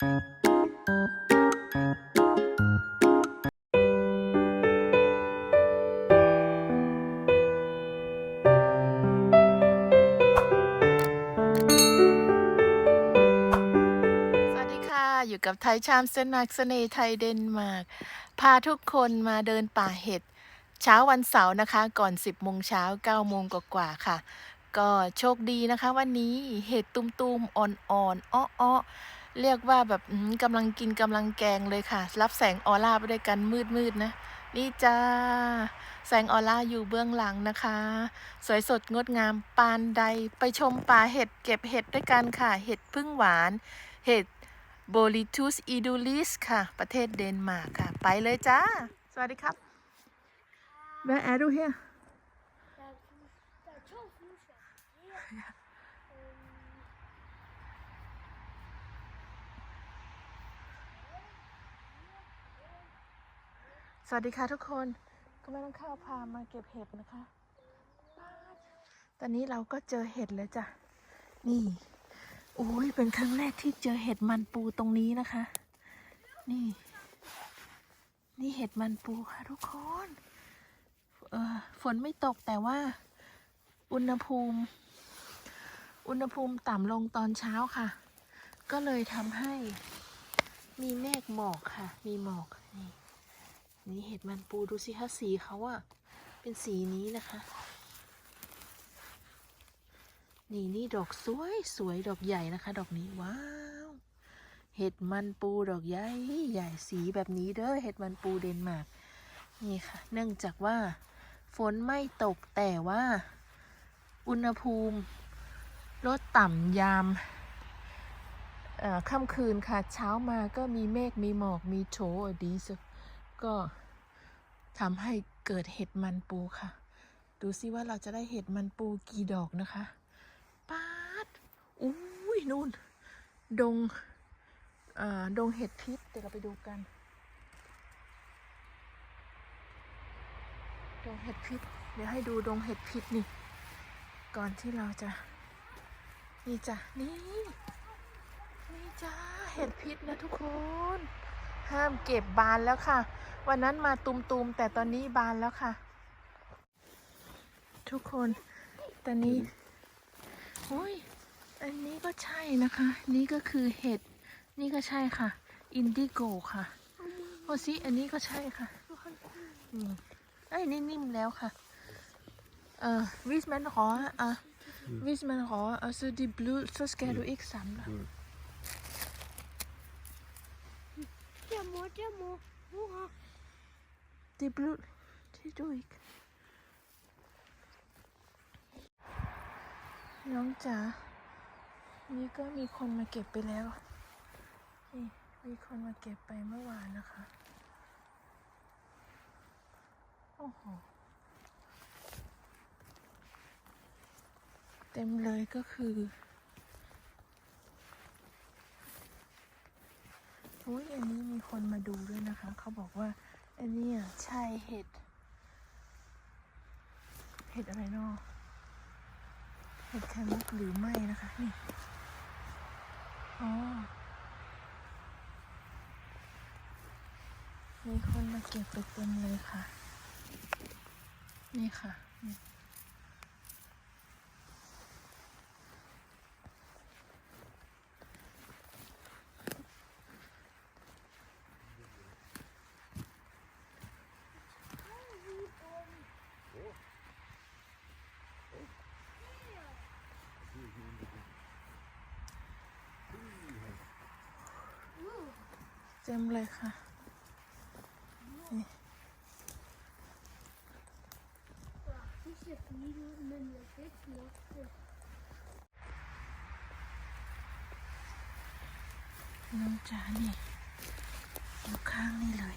สวัสดีค่ะ อยู่กับไทยชามเซนนักเสน่ห์ไทยเดนมาร์กพาทุกคนมาเดินป่าเห็ด เช้าวันเสาร์นะคะ ก่อน 10โมงเช้า9โมงกว่าๆค่ะ ก็โชคดีนะคะ วันนี้เห็ดตุมๆอ่อนๆอ้อๆ เรียกว่าแบบกำลังกินกำลังแกงเลยค่ะ รับแสงออร่าไปด้วยกันมืดๆนะ นี่จ้า แสงออร่าอยู่เบื้องหลังนะคะ สวยสดงดงามปานใดไปชมป่าเห็ดเก็บเห็ดด้วยกันค่ะ เห็ดพึ่งหวาน เห็ดโบลิทูสอีดูลิสค่ะ ประเทศเดนมาร์กค่ะ ไปเลยจ้า สวัสดีครับ Hvad er du her? สวัสดีค่ะทุกคนก็ไม่ต้องเข้าพามาเก็บเห็ดนะคะ ตอนนี้เราก็เจอเห็ดแล้วจ้ะ นี่โอ้ยเป็นครั้งแรกที่เจอเห็ดมันปูตรงนี้นะคะ นี่ นี่เห็ดมันปูค่ะทุกคนเออฝนไม่ตกแต่ว่า อุณหภูมิ อุณหภูมิต่ำลงตอนเช้าค่ะ ก็เลยทำให้มีเมฆหมอกค่ะ มีหมอก นี่นี่เห็ดมันปูดูสิคะสีเขาอะเป็นสีนี้นะคะ นี่นี่ดอกสวยสวยดอกใหญ่นะคะ ดอกนี้ว้าวเห็ดมันปูดอกใหญ่ใหญ่สีแบบนี้เด้อเห็ดมันปูเดนมาร์กนี่ค่ะ เนื่องจากว่า ฝนไม่ตกแต่ว่า อุณหภูมิลดต่ำยามค่ำคืนค่ะ เช้ามาก็มีเมฆมีหมอกมีโถดีสุด ก็ทำให้เกิดเห็ดมันปูค่ะ ดูซิว่าเราจะได้เห็ดมันปูกี่ดอกนะคะป๊าดอุ้ยนู่น ดงเอ่อดงเห็ดพิษเดี๋ยวเราไปดูกัน ดงเห็ดพิษ เดี๋ยวให้ดูดงเห็ดพิษนี่ ก่อนที่เราจะ นี่จ้ะนี่นี่จ้าเห็ดพิษนะทุกคน ห้ามเก็บบานแล้วค่ะ วันนั้นมาตุมๆ แต่ตอนนี้บานแล้วค่ะ ทุกคนตอนนี้โอ้ยอันนี้ก็ใช่นะคะ นี่ก็คือเห็ด นี่ก็ใช่ค่ะ อินดิโกค่ะโอ้ซิอันนี้ก็ใช่ค่ะอืมไอ้ยนี่นิ่มแล้วค่ะ เอ่อวิสแมนขออะวิสแมนขออะซูดีบลูสแกดูอีกสามละ der mor, der mor. Hurra. ดีบลที่ดูอีกน้องจ๋า นี่ก็มีคนมาเก็บไปแล้ว นี่มีคนมาเก็บไปเมื่อวานนะคะ โอ้โห เต็มเลยก็คือ อุ้ยอันนี้มีคนมาดูด้วยนะคะ เขาบอกว่า อันนี้ยใช่เห็ด เห็ดอะไรเนาะเห็ดไข่มุกหรือไม่นะคะ นี่ อ๋อ มีคนมาเก็บไปเต็มเลยค่ะ นี่ค่ะนี่ ต็มเลยค่ะ Disse fine, men jeg kan ikke nok det. น้องจ๋านี่อยู่ข้างนี่เลย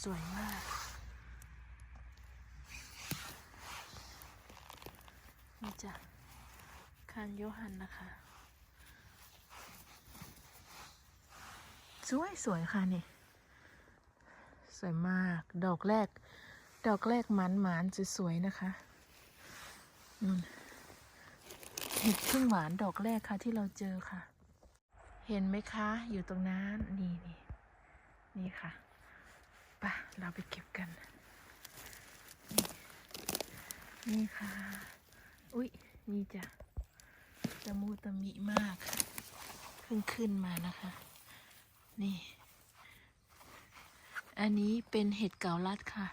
สวยมากนี่จ้ะคานโยฮันนะคะ วยสวยค่ะนี่ สวยมาก ดอกแรก ดอกแรกหมันหมานสวยๆนะคะอืมเห็ดพึ่งหวานดอกแรกค่ะที่เราเจอค่ะ เห็นไหมคะ อยู่ตรงนั้นนี่นี่นี่ค่ะปะเราไปเก็บกัน นี่นี่ค่ะ อุ๊ยนี่จ้ะตะมูตะมิมาก เพิ่งขึ้นมานะคะ นี่ อันนี้เป็นเห็ดเกาลัดค่ะ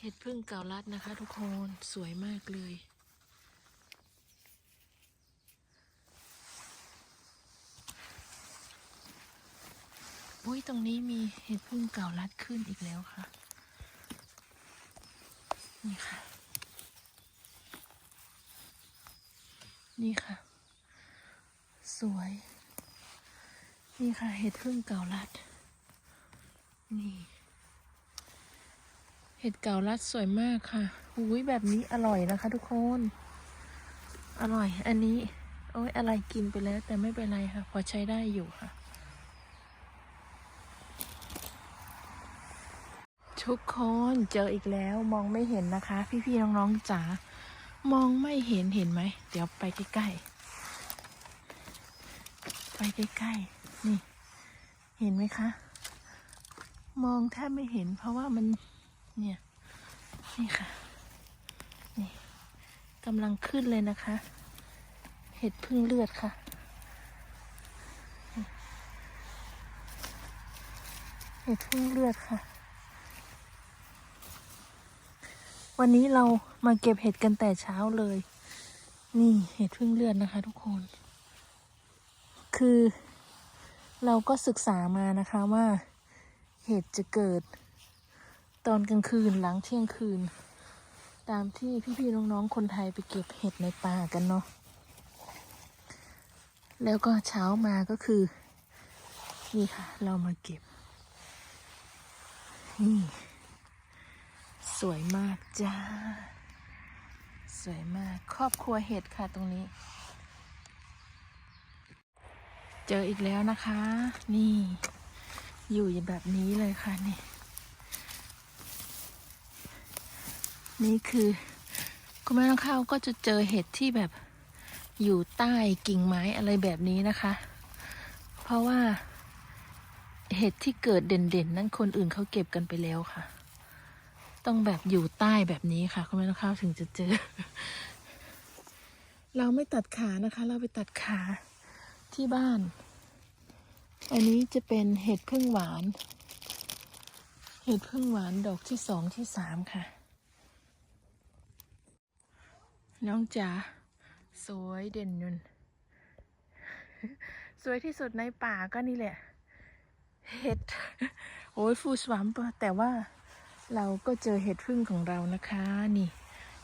เห็ดพึ่งเกาลัดนะคะ ทุกคนสวยมากเลย อุ้ยตรงนี้มีเห็ดพึ่งเก่ารัดขึ้นอีกแล้วค่ะ นี่ค่ะ นี่ค่ะ สวย นี่ค่ะเห็ดพึ่งเก่ารัด นี่ เห็ดเก่ารัดสวยมากค่ะอุ้ยแบบนี้อร่อยนะคะ ทุกคน อร่อย อันนี้ โอ้ยอะไรกินไปแล้ว แต่ไม่เป็นไรค่ะ พอใช้ได้อยู่ค่ะ ทุกคนเจออีกแล้วมองไม่เห็นนะคะ พี่ๆน้องๆจ๋ามองไม่เห็นเห็นไหม เดี๋ยวไปใกล้ๆ ไปใกล้ๆ นี่ เห็นไหมคะ มองแทบไม่เห็น เพราะว่ามันเนี่ยนี่ค่ะนี่กำลังขึ้นเลยนะคะ เห็ดพึ่งเลือดค่ะเห็ดพึ่งเลือดค่ะ วันนี้เรามาเก็บเห็ดกันแต่เช้าเลย นี่เห็ดพึ่งเลือดนะคะ ทุกคน คือ เราก็ศึกษามานะคะว่าเห็ดจะเกิด ตอนกลางคืนหลังเที่ยงคืน ตามที่พี่ๆน้องๆคนไทยไปเก็บเห็ดในป่ากันเนาะแล้วก็เช้ามาก็คือ นี่ค่ะ เรามาเก็บ นี่ สวยมากจ้า สวยมากครอบครัวเห็ดค่ะตรงนี้ เจออีกแล้วนะคะ นี่ อยู่แบบนี้เลยค่ะนี่ นี่คือคุณแม่น้องข้าวก็จะเจอเห็ดที่แบบอยู่ใต้กิ่งไม้อะไรแบบนี้นะคะ เพราะว่า เห็ดที่เกิดเด่นๆ นั้นคนอื่นเขาเก็บกันไปแล้วค่ะ ต้องแบบอยู่ใต้แบบนี้ค่ะคุณแม่ต้องเข้าถึงจะเจอ เราไม่ตัดขานะคะ เราไปตัดขา ที่บ้าน อันนี้จะเป็นเห็ดพึ่งหวาน เห็ดพึ่งหวานดอกที่สองที่สามค่ะ น้องจ๋าสวยเด่นยุนสวยที่สุดในป่าก็นี่แหละ เห็ด โอ้ยฟูสวามปะแต่ว่าเราก็เจอเห็ดพึ่งของเรานะคะ นี่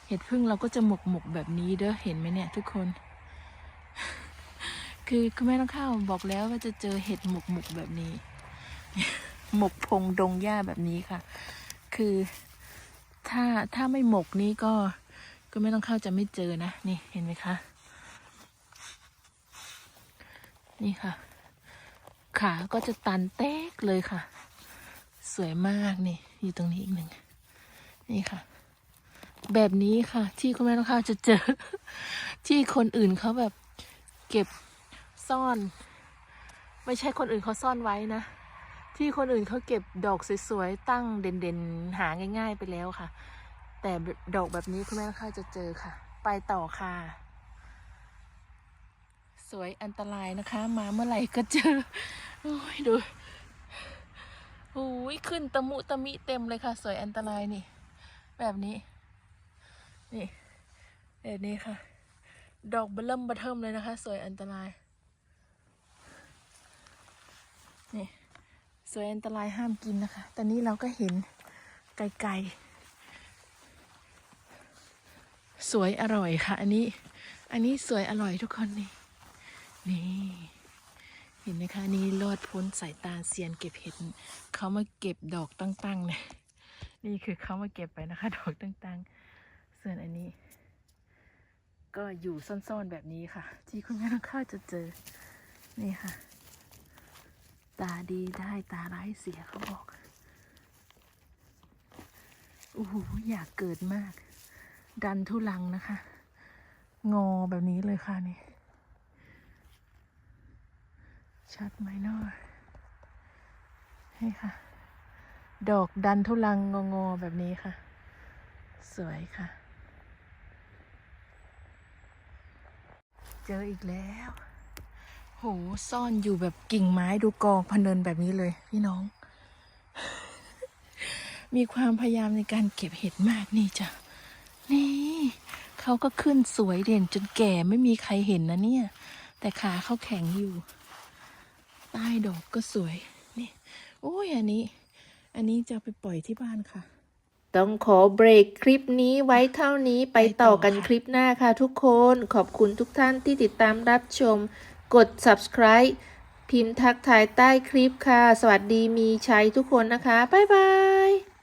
เห็ดพึ่งเราก็จะหมกหมกแบบนี้เด้อเห็นไหมเนี่ยทุกคน คือคุณแม่ต้องข้าวบอกแล้วว่าจะเจอเห็ดหมกหมกแบบนี้ หมกพงดงหญ้าแบบนี้ค่ะ คือถ้าถ้าไม่หมกนี้ก็ก็ไม่ต้องเข้าจะไม่เจอนะ นี่เห็นไหมคะ นี่ค่ะ ขาก็จะตันเต๊กเลยค่ะ สวยมากนี่ อยู่ตรงนี้อีกหนึ่งนี่ค่ะ แบบนี้ค่ะ ที่คุณแม่ต้องข้าวจะเจอ ที่คนอื่นเขาแบบเก็บ ซ่อน ไม่ใช่คนอื่นเขาซ่อนไว้นะ ที่คนอื่นเขาเก็บดอกสวยๆตั้งเด่นๆหาง่าย ๆไปแล้วค่ะ แต่ดอกแบบนี้คุณแม่ต้องข้าจะเจอค่ะ ไปต่อค่ะ สวยอันตรายนะคะ มาเมื่อไหร่ก็เจอโอ้ยดูโอ้ยขึ้นตะมุตะมิเต็มเลยค่ะ สวยอันตรายนี่ แบบนี้ นี่แบบนี้ค่ะ ดอกเบิ่มบะเทิมเลยนะคะ สวยอันตราย นี่สวยอันตรายห้ามกินนะคะ ตอนนี้เราก็เห็นไกลๆ สวยอร่อยค่ะ อันนี้ อันนี้สวยอร่อยทุกคนนี่ นี่ เห็นไหมคะนี่ลอดพ้นสายตาเซียนเก็บเห็ดเขามาเก็บดอกตั้งๆเนี่ย นี่คือเขามาเก็บไปนะคะ ดอกตั้งๆ ส่วนอันนี้ ก็อยู่ซ่อนๆแบบนี้ค่ะ ที่คุณแม่ต้องเข้าจะเจอ นี่ค่ะ ตาดีได้ตาร้ายเสียเขาบอกโอ้โหอยากเกิดมาก ดันทุลังนะคะ งอแบบนี้เลยค่ะนี่ ชัดไหมเนาะนี่ค่ะ ดอกดันทุลังงองๆแบบนี้ค่ะ สวยค่ะ เจออีกแล้ว โหซ่อนอยู่แบบกิ่งไม้ดูกองพะเนินแบบนี้เลยพี่น้อง มีความพยายามในการเก็บเห็ดมากนี่จ้ะ นี่เขาก็ขึ้นสวยเด่นจนแก่ไม่มีใครเห็นนะเนี่ย แต่ขาเขาแข็งอยู่ ใต้ดอกก็สวยนี่โอ้ยอันนี้ อันนี้จะไปปล่อยที่บ้านค่ะต้องขอเบรกคลิปนี้ไว้เท่านี้ไปต่อกันคคลิปหน้าค่ะทุกคน ขอบคุณทุกท่านที่ติดตามรับชม กด subscribe พิมพ์ทักทายใต้คลิปค่ะ สวัสดีมีชัยทุกคนนะคะ บ๊ายบาย